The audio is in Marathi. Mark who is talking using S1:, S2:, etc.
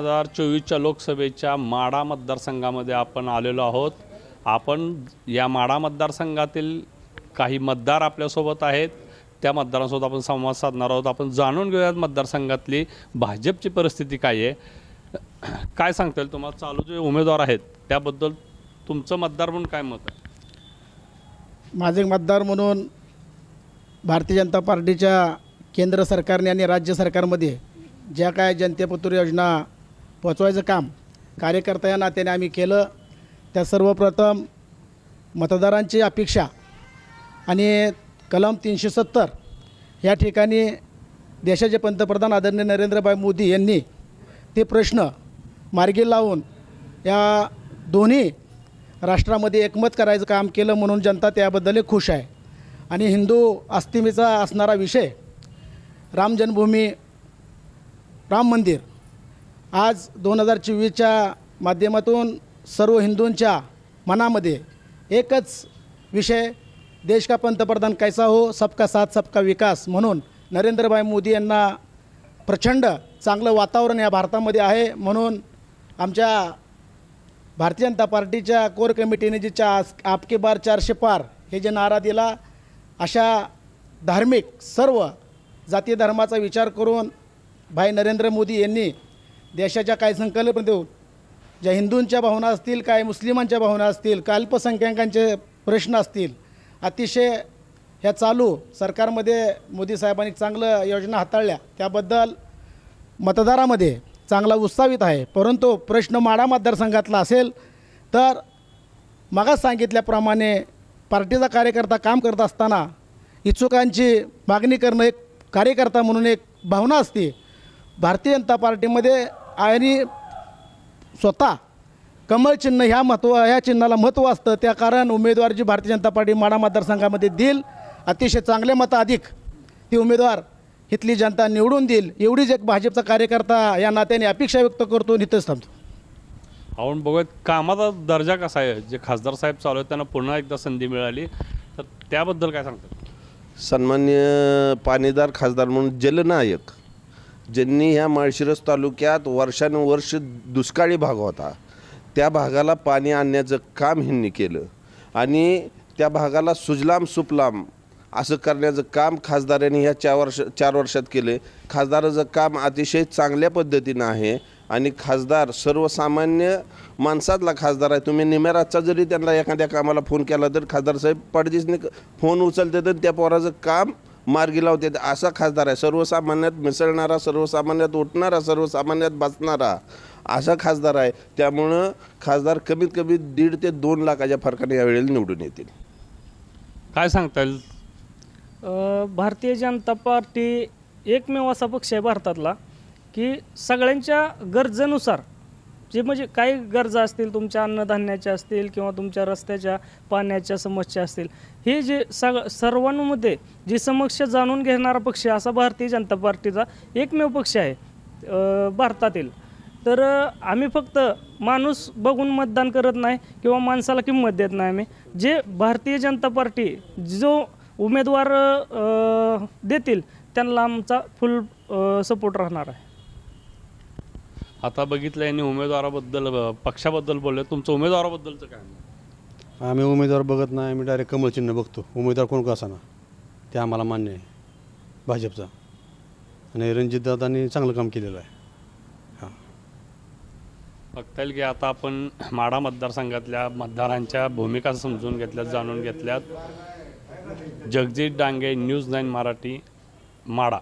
S1: हजार चोवीसच्या लोकसभेच्या माडा मतदारसंघामध्ये आपण आलेलो आहोत. आपण या माडा मतदारसंघातील काही मतदार आपल्यासोबत आहेत. त्या मतदारांसोबत आपण संवाद साधणार आहोत. आपण जाणून घेऊयात मतदारसंघातली भाजपची परिस्थिती काय आहे. काय सांगता येईल तुम्हाला? चालू जे उमेदवार आहेत त्याबद्दल तुमचं मतदार म्हणून काय मत आहे?
S2: माझे मतदार म्हणून भारतीय जनता पार्टीच्या केंद्र सरकारने आणि राज्य सरकारमध्ये ज्या काय जनतेपत्र योजना पोचवायचं काम. कार्यकर्ता या नात्याने आम्ही केलं. त्या सर्वप्रथम मतदारांची अपेक्षा आणि कलम तीनशे सत्तर या ठिकाणी देशाचे पंतप्रधान आदरणीय नरेंद्रभाई मोदी यांनी ते प्रश्न मार्गी लावून या दोन्ही राष्ट्रामध्ये एकमत करायचं काम केलं म्हणून जनता त्याबद्दल खुश आहे. आणि हिंदू अस्तिमेचा असणारा विषय राम जन्मभूमी राम मंदिर आज दोन हजार चोवीसच्या माध्यमातून सर्व हिंदूंच्या मनामध्ये एकच विषय देश का पंतप्रधान कैसा हो सबका साथ सबका विकास म्हणून नरेंद्रभाई मोदी यांना प्रचंड चांगलं वातावरण या भारतामध्ये आहे म्हणून आमच्या भारतीय जनता पार्टीच्या कोर कमिटीने जे चा आपके बार चारशे पार हे जे नारा दिला अशा धार्मिक सर्व जाती धर्माचा विचार करून भाई नरेंद्र मोदी यांनी देशाच्या काय संकल्प देऊ ज्या हिंदूंच्या भावना असतील काय मुस्लिमांच्या भावना असतील काय अल्पसंख्याकांचे प्रश्न असतील अतिशय ह्या चालू सरकारमध्ये मोदी साहेबांनी चांगलं योजना हाताळल्या. त्याबद्दल मतदारामध्ये चांगला उत्साहित आहे. परंतु प्रश्न माडा मतदारसंघातला असेल तर मागास सांगितल्याप्रमाणे पार्टीचा कार्यकर्ता काम करत असताना इच्छुकांची मागणी करणं एक कार्यकर्ता म्हणून एक भावना असते. भारतीय जनता पार्टीमध्ये आणि स्वतः कमळ चिन्ह ह्या महत्त्व ह्या चिन्हाला महत्त्व असतं. त्या कारण उमेदवार जी भारतीय जनता पार्टी माडा मतदारसंघामध्ये देईल अतिशय चांगले मतं अधिक ती उमेदवार इथली जनता निवडून देईल. एवढीच एक भाजपचा कार्यकर्ता या नात्याने अपेक्षा व्यक्त करतो आणि इथंच थांबतो.
S1: आपण बघूयात कामाचा दर्जा कसा आहे? जे खासदार साहेब चालू आहेत त्यांना पुन्हा एकदा संधी मिळाली. तर त्याबद्दल काय सांगतात?
S3: सन्मान्य पाणीदार खासदार म्हणून जलनायक. ज्यांनी ह्या माळशिरस तालुक्यात वर्षानुवर्ष दुष्काळी भाग होता त्या भागाला पाणी आणण्याचं काम ह्यांनी केलं. आणि त्या भागाला सुजलाम सुपलाम असं करण्याचं काम खासदारांनी ह्या चार वर्ष चार वर्षात केले. खासदाराचं काम अतिशय चांगल्या पद्धतीनं आहे आणि खासदार सर्वसामान्य माणसातला खासदार आहे. तुम्ही निमेरातचा जरी त्यांना एखाद्या कामाला फोन केला तर खासदार साहेब पडदिसने फोन उचलते तर त्या पोराचं काम मार्गी लावते. असा खासदार आहे. सर्वसामान्यात मिसळणारा सर्वसामान्यात उठणारा सर्वसामान्यात बसणारा असा खासदार आहे. त्यामुळं खासदार कमीत कमी दीड ते दोन लाखाच्या फरकाने यावेळेला निवडून येतील.
S1: काय सांगता येईल?
S4: भारतीय जनता पार्टी एकमेव असा पक्ष आहे भारतातला की सगळ्यांच्या गरजेनुसार जे म्हणजे काही गरजा असतील तुमच्या अन्नधान्याच्या असतील किंवा तुमच्या रस्त्याच्या पाण्याच्या समस्या असतील हे जे सग सर्वांमध्ये जी समस्या जाणून घेणारा पक्ष असा भारतीय जनता पार्टीचा एकमेव पक्ष आहे भारतातील. तर आम्ही फक्त माणूस बघून मतदान करत नाही किंवा माणसाला किंमत देत नाही आम्ही. जे भारतीय जनता पार्टी जो उमेदवार देतील त्यांना आमचा फुल सपोर्ट राहणार आहे.
S1: आता बघितलं यांनी उमेदवाराबद्दल पक्षाबद्दल बोलले. तुमचं उमेदवाराबद्दलचं काय?
S5: आम्ही उमेदवार बघत नाही आम्ही डायरेक्ट कमळ चिन्ह बघतो. उमेदवार कोण का असाना? ते आम्हाला मान्य आहे भाजपचा. आणि रणजितदादांनी चांगलं काम केलेलं आहे. हां.
S1: बघता येईल की आता आपण माडा मतदारसंघातल्या मतदारांच्या भूमिका समजून घेतल्यात जाणून घेतल्यात. जगजीत डांगे न्यूज नाईन मराठी माडा